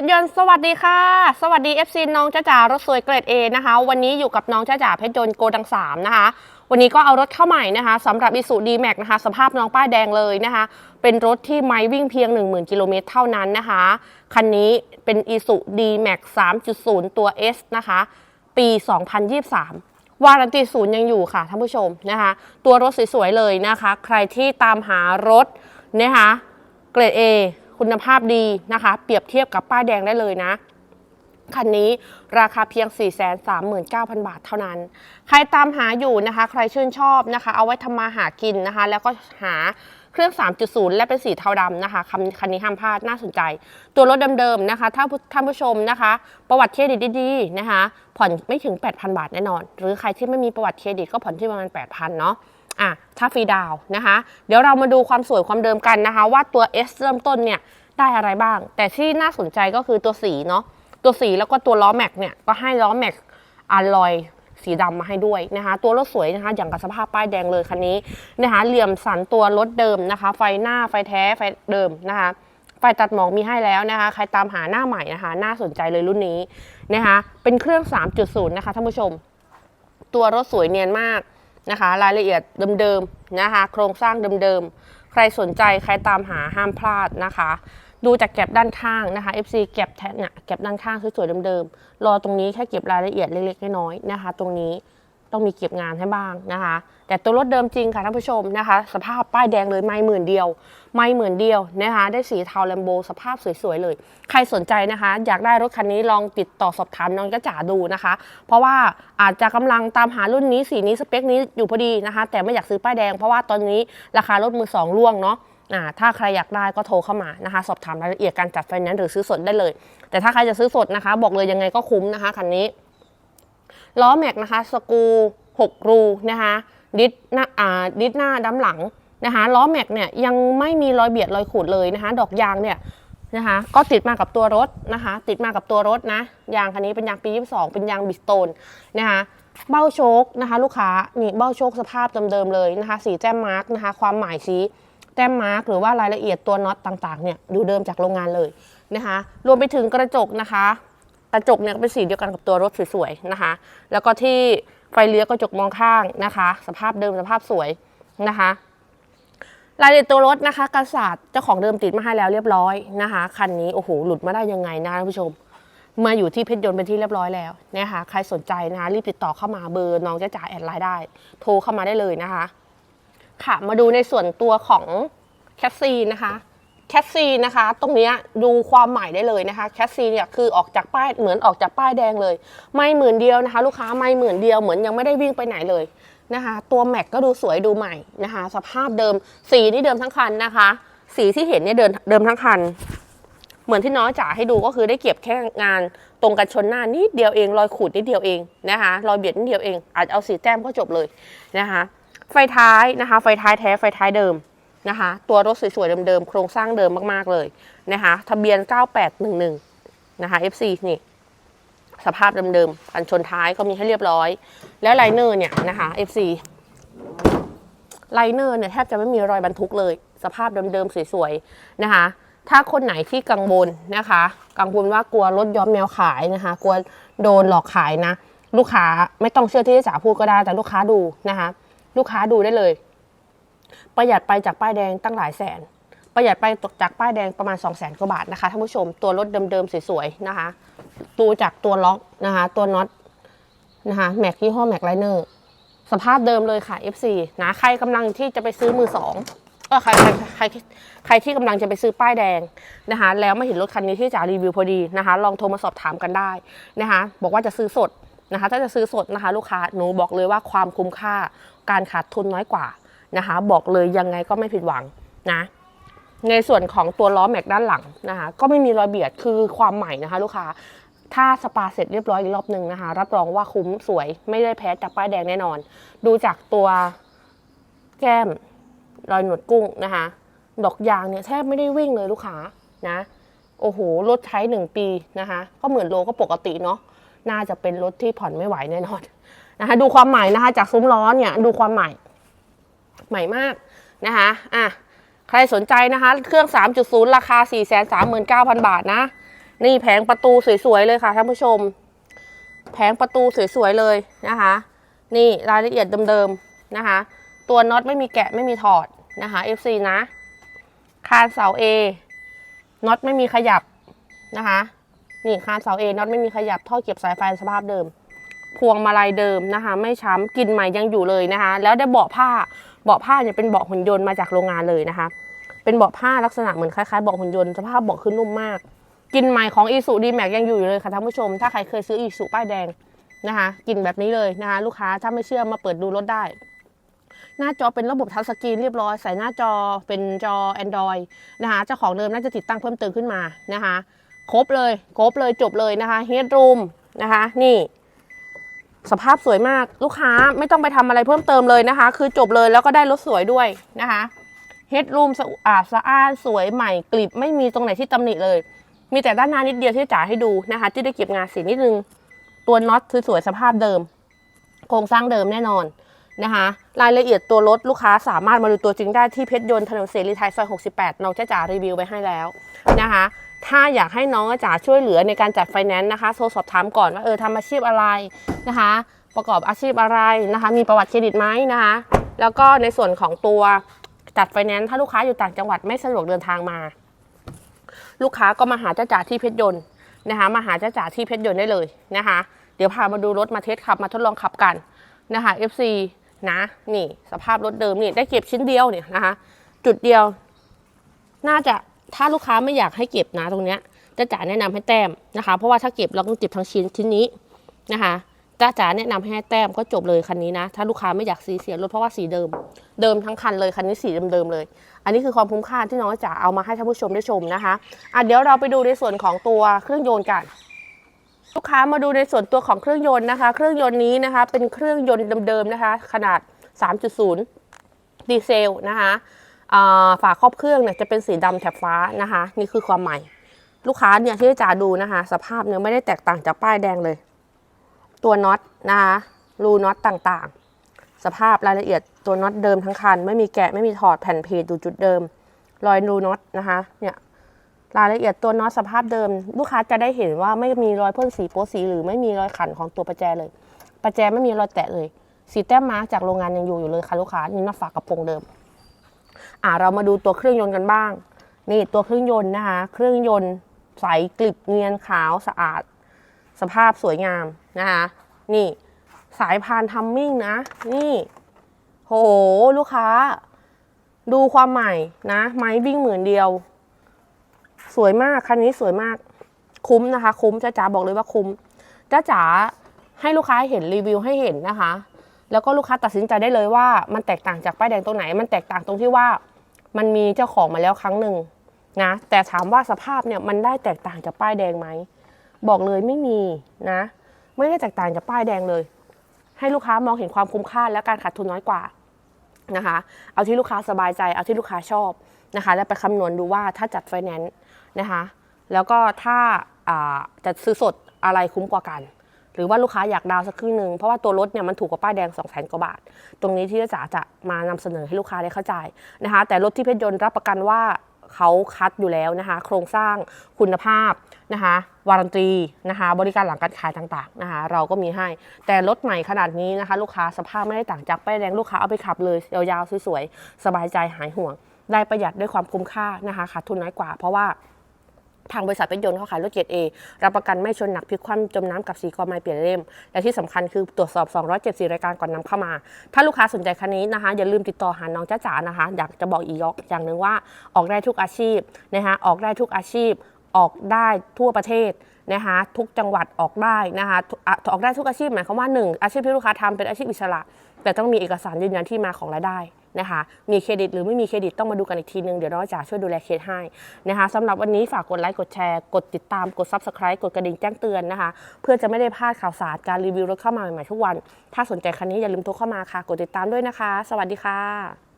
ชรยนต์สวัสดีค่ะ สวัสดี FC น้องจ้าจ๋ารถสวยเกรด A นะคะ วันนี้อยู่กับน้องจ้าจ๋าเพชรยนต์โกดังสามนะคะ วันนี้ก็เอารถเข้าใหม่นะคะสำหรับ i s u d m a x นะคะ สภาพน้องป้ายแดงเลยนะคะ เป็นรถที่ไม้วิ่งเพียง 10,000 กิโลเมตรเท่านั้นนะคะ คันนี้เป็น i s u d m a x 3.0 ตัว S นะคะ ปี 2023วารันตีศูนย์ยังอยู่ค่ะท่านผู้ชมนะคะ ตัวรถสวยๆเลยนะคะ ใครที่ตามหารถนะคะเกรด A คุณภาพดีนะคะ เปรียบเทียบกับป้ายแดงได้เลยนะคันนี้ราคาเพียง 439,000 บาทเท่านั้น ใครตามหาอยู่นะคะ ใครชื่นชอบนะคะ เอาไว้ทำมาหากินนะคะ แล้วก็หาเครื่อง 3.0 และเป็นสีเทาดำนะคะคันคันนี้ห้ามพลาดน่าสนใจ ตัวรถเดิมๆนะคะ ถ้าท่านผู้ชมนะคะ ประวัติเครดิตดีๆนะคะ ผ่อนไม่ถึง 8,000 บาทแน่นอน หรือใครที่ไม่มีประวัติเครดิตก็ผ่อนที่ประมาณ 8,000 เนาะ อะถ้าฟรีดาวนะคะ เดี๋ยวเรามาดูความสวยความเดิมกันนะคะ ว่าตัว S เริ่มต้นเนี่ยได้อะไรบ้าง แต่ที่น่าสนใจก็คือตัวสีเนาะตัวสีแล้วก็ตัวล้อแม็กเนี่ยก็ให้ล้อแม็กอลลอยสีดำมาให้ด้วยนะคะ ตัวรถสวยนะคะอย่างกับสภาพป้ายแดงเลยคันนี้นะคะเหลี่ยมสันตัวรถเดิมนะคะ ไฟหน้าไฟแท้ไฟเดิมนะคะไฟตัดหมอกมีให้แล้วนะคะ ใครตามหาหน้าใหม่นะคะน่าสนใจเลยรุ่นนี้นะคะ เป็นเครื่อง 3.0 นะคะท่านผู้ชม ตัวรถสวยเนียนมาก นะคะ รายละเอียดเดิมๆนะคะ โครงสร้างเดิมๆ ใครสนใจใครตามหาห้ามพลาดนะคะ ดูจากแก็บด้านข้างนะคะ FC แก็บแทเนี่ยแก็บด้านข้างสวยๆเดิมๆรอตรงนี้แค่เก็บรายละเอียดเล็กๆน้อยๆนะคะ ตรงนี้ ต้องมีเก็บงานให้บ้างนะคะ แต่ตัวรถเดิมจริงค่ะท่านผู้ชมนะคะ สภาพป้ายแดงเลยไม่หมื่นเดียว ไม่หมื่นเดียวนะคะ ได้สีเทาแลมโบสภาพสวยๆเลย ใครสนใจนะคะ อยากได้รถคันนี้ลองติดต่อสอบถามน้องกระจ๋าดูนะคะ เพราะว่าอาจจะกำลังตามหารุ่นนี้สีนี้สเปคนี้อยู่พอดีนะคะ แต่ไม่อยากซื้อป้ายแดงเพราะว่าตอนนี้ราคารถมือสองร่วงเนาะถ้าใครอยากได้ก็โทรเข้ามานะคะ สอบถามรายละเอียดการจัดไฟแนนซ์หรือซื้อสดได้เลย แต่ถ้าใครจะซื้อสดนะคะ บอกเลยยังไงก็คุ้มนะคะคันนี้ ล้อแม็กนะคะสกู6 รูนะคะดิสหน้าอ่าดิสหน้าด้ำหลังนะคะล้อแม็กเนี่ยยังไม่มีรอยเบียดรอยขูดเลยนะคะ ดอกยางเนี่ยนะคะก็ติดมากับตัวรถนะคะ ติดมากับตัวรถนะยางคันนี้เป็นยางปี 22 เป็นยางบิสโตนนะคะเบ้าโชคนะคะ ลูกค้านี่เบ้าโชคสภาพเดิมๆเลยนะคะ สีแจ้มมาร์กนะคะ ความหมายชี้แต้มมาร์กหรือว่ารายละเอียดตัวน็อตต่างๆเนี่ยดูเดิมจากโรงงานเลยนะคะ รวมไปถึงกระจกนะคะ กระจกเนี่ยก็เป็นสีเดียวกันกับตัวรถสวยๆนะคะ แล้วก็ที่ไฟเลี้ยวกระจกมองข้างนะคะ สภาพเดิมสภาพสวยนะคะรายละเอียดตัวรถนะคะกระสาดเจ้าของเดิมติดมาให้แล้วเรียบร้อยนะคะคันนี้โอ้โหหลุดมาได้ยังไงนะคะท่านผู้ชม มาอยู่ที่เพชรยนต์เป็นที่เรียบร้อยแล้วนะคะใครสนใจนะคะรีบติดต่อเข้ามาเบอร์น้องจะจ่าแอดไลน์ได้ โทรเข้ามาได้เลยนะคะ ค่ะมาดูในส่วนตัวของแคสซีนะคะ แคสซีนะคะตรงนี้ดูความใหม่ได้เลยนะคะแคสซีเนี่ยคือออกจากป้ายเหมือนออกจากป้ายแดงเลย ไม่หมื่นเดียวนะคะ ลูกค้าไม่หมื่นเดียวเหมือนยังไม่ได้วิ่งไปไหนเลยนะคะตัวแม็กก็ดูสวยดูใหม่นะคะ สภาพเดิมสีนี่เดิมทั้งคันนะคะ สีที่เห็นเนี่ยเดิมเดิมทั้งคัน เหมือนที่น้องจ๋าให้ดูก็คือได้เก็บแค่งานตรงกันชนหน้านิดเดียวเองรอยขูดนิดเดียวเองนะคะรอยเบียดนิดเดียวเองอาจจะเอาสีแต้มก็จบเลยนะคะ ไฟท้ายนะคะ ไฟท้ายแท้ไฟท้ายเดิม นะคะ ตัวรถสวยๆเดิมๆโครงสร้างเดิมมากๆเลยนะคะทะเบียน 9811 นะคะ FC นี่สภาพเดิมๆกันชนท้ายก็มีให้เรียบร้อย แล้วไลเนอร์เนี่ยนะคะ FC ไลเนอร์เนี่ยแทบจะไม่มีรอยบรรทุกเลย สภาพเดิมๆสวยๆนะคะ ถ้าคนไหนที่กังวลนะคะ กังวลว่ากลัวรถย้อมแมวขายนะคะ กลัวโดนหลอกขายนะ ลูกค้าไม่ต้องเชื่อที่จ๋าพูดก็ได้แต่ลูกค้าดูนะคะ ลูกค้าดูได้เลย ประหยัดไปจากป้ายแดงตั้งหลายแสน ประหยัดไปจากป้ายแดงประมาณ 2 0 0แสนกว่าบาทนะคะท่านผู้ชมตัวรถเดิมๆสวยๆนะคะดูจากตัวล็อกนะคะตัวน็อตนะคะแม็กยี่ห้อแม็กไลเนอร์สภาพเดิมเลยค่ะ F4 นะใครกำลังที่จะไปซื้อมือสองเออใครใครใครใครที่กำลังจะไปซื้อป้ายแดงนะคะแล้วไม่เห็นรถคันนี้ที่จ๋ารีวิวพอดีนะคะ ลองโทรมาสอบถามกันได้นะคะบอกว่าจะซื้อสดนะคะถ้าจะซื้อสดนะคะ ลูกค้าหนูบอกเลยว่าความคุ้มค่าการขาดทุนน้อยกว่า นะคะ บอกเลยยังไงก็ไม่ผิดหวังนะในส่วนของตัวล้อแม็กด้านหลังนะคะ ก็ไม่มีรอยเบียดคือความใหม่นะคะ ลูกค้าถ้าสปาเสร็จเรียบร้อยอีกรอบหนึ่งนะคะ รับรองว่าคุ้มสวยไม่ได้แพ้จากป้ายแดงแน่นอน ดูจากตัวแก้มรอยหนวดกุ้งนะคะ ดอกยางเนี่ยแทบไม่ได้วิ่งเลยลูกค้านะ โอ้โหรถใช้หนึ่งปีนะคะ ก็เหมือนโลก็ปกติเนาะน่าจะเป็นรถที่ผ่อนไม่ไหวแน่นอนนะคะ ดูความใหม่นะคะ จากซุ้มล้อเนี่ยดูความใหม่ ใหม่มากนะคะอะใครสนใจนะคะ เครื่อง 3.0 ราคา 439,000 บาทนะ นี่แผงประตูสวยๆเลยค่ะท่านผู้ชม แผงประตูสวยๆเลยนะคะ นี่รายละเอียดเดิมๆนะคะ ตัวน็อตไม่มีแกะไม่มีถอดนะคะ FC นะ คานเสา A น็อตไม่มีขยับนะคะ นี่คานเสา A น็อตไม่มีขยับ ท่อเก็บสายไฟสภาพเดิม พวงมาลัยเดิมนะคะ ไม่ช้ำกลินใหม่ยังอยู่เลยนะคะ แล้วได้เบาะผ้าเบาะผ้าเนี่ยเป็นเบาะหุ่นยนต์มาจากโรงงานเลยนะคะ เป็นเบาะผ้าลักษณะเหมือนคล้ายๆเบาะหุ่นยนต์สภาพเบาะคือนุ่มมากกลินใหม่ของอีสุดีแม็กยังอยู่เลยค่ะท่านผู้ชม ถ้าใครเคยซื้ออีสุป้ายแดงนะคะกลินแบบนี้เลยนะคะ ลูกค้าถ้าไม่เชื่อมาเปิดดูรถได้หน้าจอเป็นระบบทัชสกรีนเรียบร้อย ใส่หน้าจอเป็นจอ Android นะคะเจ้าของเดิมน่าจะติดตั้งเพิ่มเติมขึ้นมานะคะ ครบเลย ครบเลยจบเลยนะคะเฮดรูมนะคะ นี่ สภาพสวยมากลูกค้าไม่ต้องไปทำอะไรเพิ่มเติมเลยนะคะ คือจบเลยแล้วก็ได้รถสวยด้วยนะคะเฮดรูมสะอาดสะอาดสวยใหม่กลิบไม่มีตรงไหนที่ตำหนิเลย มีแต่ด้านหน้านิดเดียวที่จ๋าให้ดูนะคะ ที่ได้เก็บงานสีนิดนึง ตัวน็อตสวยๆสภาพเดิม โครงสร้างเดิมแน่นอน นะคะรายละเอียดตัวรถลูกค้าสามารถมาดูตัวจริงได้ที่เพชรยนต์ถนนเสรีไทยซอย 68 น้องจ้าจ๋ารีวิวไว้ให้แล้วนะคะถ้าอยากให้น้องจ๋าช่วยเหลือในการจัดไฟแนนซ์นะคะโทรสอบถามก่อนว่าเออทำอาชีพอะไรนะคะ ประกอบอาชีพอะไรนะคะ มีประวัติเครดิตไหมนะคะ แล้วก็ในส่วนของตัวจัดไฟแนนซ์ถ้าลูกค้าอยู่ต่างจังหวัดไม่สะดวกเดินทางมา ลูกค้าก็มาหาเจ้าจ๋าที่เพชรยนต์นะคะมาหาเจ้าจ๋าที่เพชรยนต์ได้เลยนะคะ เดี๋ยวพามาดูรถมาเทสขับมาทดลองขับกันนะคะ FC นะ นี่สภาพรถเดิมนี่ได้เก็บชิ้นเดียวเนี่ยนะคะ จุดเดียว น่าจะถ้าลูกค้าไม่อยากให้เก็บนะตรงเนี้ยจ้าจ๋าแนะนำให้แต้มนะคะ เพราะว่าถ้าเก็บเราต้องเก็บทั้งชิ้นชิ้นนี้นะคะจ้าจ๋าแนะนำให้แต้มก็จบเลยคันนี้นะ ถ้าลูกค้าไม่อยากสีเสียรถเพราะว่าสีเดิม เดิมทั้งคันเลยคันนี้สีเดิมๆเลย อันนี้คือความคุ้มค่าที่น้องจ๋าเอามาให้ท่านผู้ชมได้ชมนะคะอะเดี๋ยวเราไปดูในส่วนของตัวเครื่องยนต์กัน ลูกค้ามาดูในส่วนตัวของเครื่องยนต์นะคะ เครื่องยนต์นี้นะคะ เป็นเครื่องยนต์เดิมๆนะคะ ขนาด 3.0 ดีเซลนะคะฝาครอบเครื่องเนี่ยจะเป็นสีดำแถบฟ้านะคะ นี่คือความใหม่ ลูกค้าเนี่ยที่จ๋าดูนะคะ สภาพเนี่ยไม่ได้แตกต่างจากป้ายแดงเลย ตัวน็อตนะคะรูน็อตต่างๆ สภาพรายละเอียดตัวน็อตเดิมทั้งคัน ไม่มีแกะไม่มีถอดแผ่นเพจดูจุดเดิม รอยรูน็อตนะคะเนี่ย รายละเอียดตัวน็อตสภาพเดิม ลูกค้าจะได้เห็นว่าไม่มีรอยพ่นสีโป๊สี หรือไม่มีรอยขันของตัวประแจเลย ประแจไม่มีรอยแตะเลย สีแต้มมาร์กจากโรงงานยังอยู่อยู่เลยค่ะลูกค้านี่หน้าฝากระโปรงเดิม อ่าเรามาดูตัวเครื่องยนต์กันบ้าง นี่ตัวเครื่องยนต์นะคะ เครื่องยนต์ใสกลิบเนียนขาวสะอาด สภาพสวยงามนะคะนี่สายพานทัมมิ่งนะ นี่โหลูกค้า ดูความใหม่นะ ไม้วิ่งหมื่นเดียว สวยมากคันนี้สวยมาก คุ้มนะคะ คุ้มจ้าจ๋าบอกเลยว่าคุ้มจ้าจ๋าให้ลูกค้าเห็นรีวิวให้เห็นนะคะ แล้วก็ลูกค้าตัดสินใจได้เลยว่ามันแตกต่างจากป้ายแดงตรงไหน มันแตกต่างตรงที่ว่า มันมีเจ้าของมาแล้วครั้งหนึ่งนะแต่ถามว่าสภาพเนี่ยมันได้แตกต่างจากป้ายแดงไหมบอกเลยไม่มีนะ ไม่ได้แตกต่างจากป้ายแดงเลย ให้ลูกค้ามองเห็นความคุ้มค่าและการขาดทุนน้อยกว่านะคะ เอาที่ลูกค้าสบายใจ เอาที่ลูกค้าชอบนะคะ แล้วไปคำนวณดูว่าถ้าจัดไฟแนนซ์ นะคะแล้วก็ถ้าาจะซื้อสดอะไรคุ้มกว่ากัน หรือว่าลูกค้าอยากดาวสักครึ่งหนึ่งเพราะว่าตัวรถเนี่ยมันถูกกว่าป้ายแดง2 0 0 0 0 0กว่าบาท ตรงนี้ที่จ๋าจะมานำเสนอให้ลูกค้าได้เข้าใจนะคะแต่รถที่เพชรยนต์รับประกันว่าเขาคัดอยู่แล้วนะคะ โครงสร้างคุณภาพนะคะวารันตีนะคะ บริการหลังการขายต่างๆนะคะ เราก็มีให้ แต่รถใหม่ขนาดนี้นะคะ ลูกค้าสภาพไม่ได้ต่างจากป้ายแดงลูกค้าเอาไปขับเลยยาวๆสวยๆสบายใจหายห่วง ได้ประหยัดด้วยความคุ้มค่านะคะขาดทุนน้อยกว่าเพราะว่า ทางบริษัทเป็นยนต์เขาขายรถเกียรติเอรับประกันไม่ชนหนักพลิกคว่ำจมน้ำกับสีกอไม้เปลี่ยนเล่ม และที่สำคัญคือตรวจสอบ 274 รายการก่อนนำเข้ามา ถ้าลูกค้าสนใจคันนี้นะคะ อย่าลืมติดต่อหาน้องจ้าจ๋านะคะ อยากจะบอกอีกอย่างหนึ่งว่าออกได้ทุกอาชีพนะคะออกได้ทุกอาชีพ ออกได้ทั่วประเทศนะคะทุกจังหวัดออกได้นะคะออกได้ทุกอาชีพหมายความว่าหนึ่งอาชีพที่ลูกค้าทำเป็นอาชีพอิสระ แต่ต้องมีเอกสารยืนยันที่มาของรายได้ นะคะ มีเครดิตหรือไม่มีเครดิตต้องมาดูกันอีกทีนึง เดี๋ยวน้องจ๋าช่วยดูแลเคสให้นะคะสำหรับวันนี้ฝากกดไลค์ กดแชร์ กดติดตาม กด Subscribe กดกระดิ่งแจ้งเตือนนะคะ เพื่อจะไม่ได้พลาดข่าวสารการรีวิวรถเข้ามาใหม่ๆทุกวัน ถ้าสนใจคันนี้อย่าลืมโทรเข้ามาค่ะ กดติดตามด้วยนะคะ สวัสดีค่ะ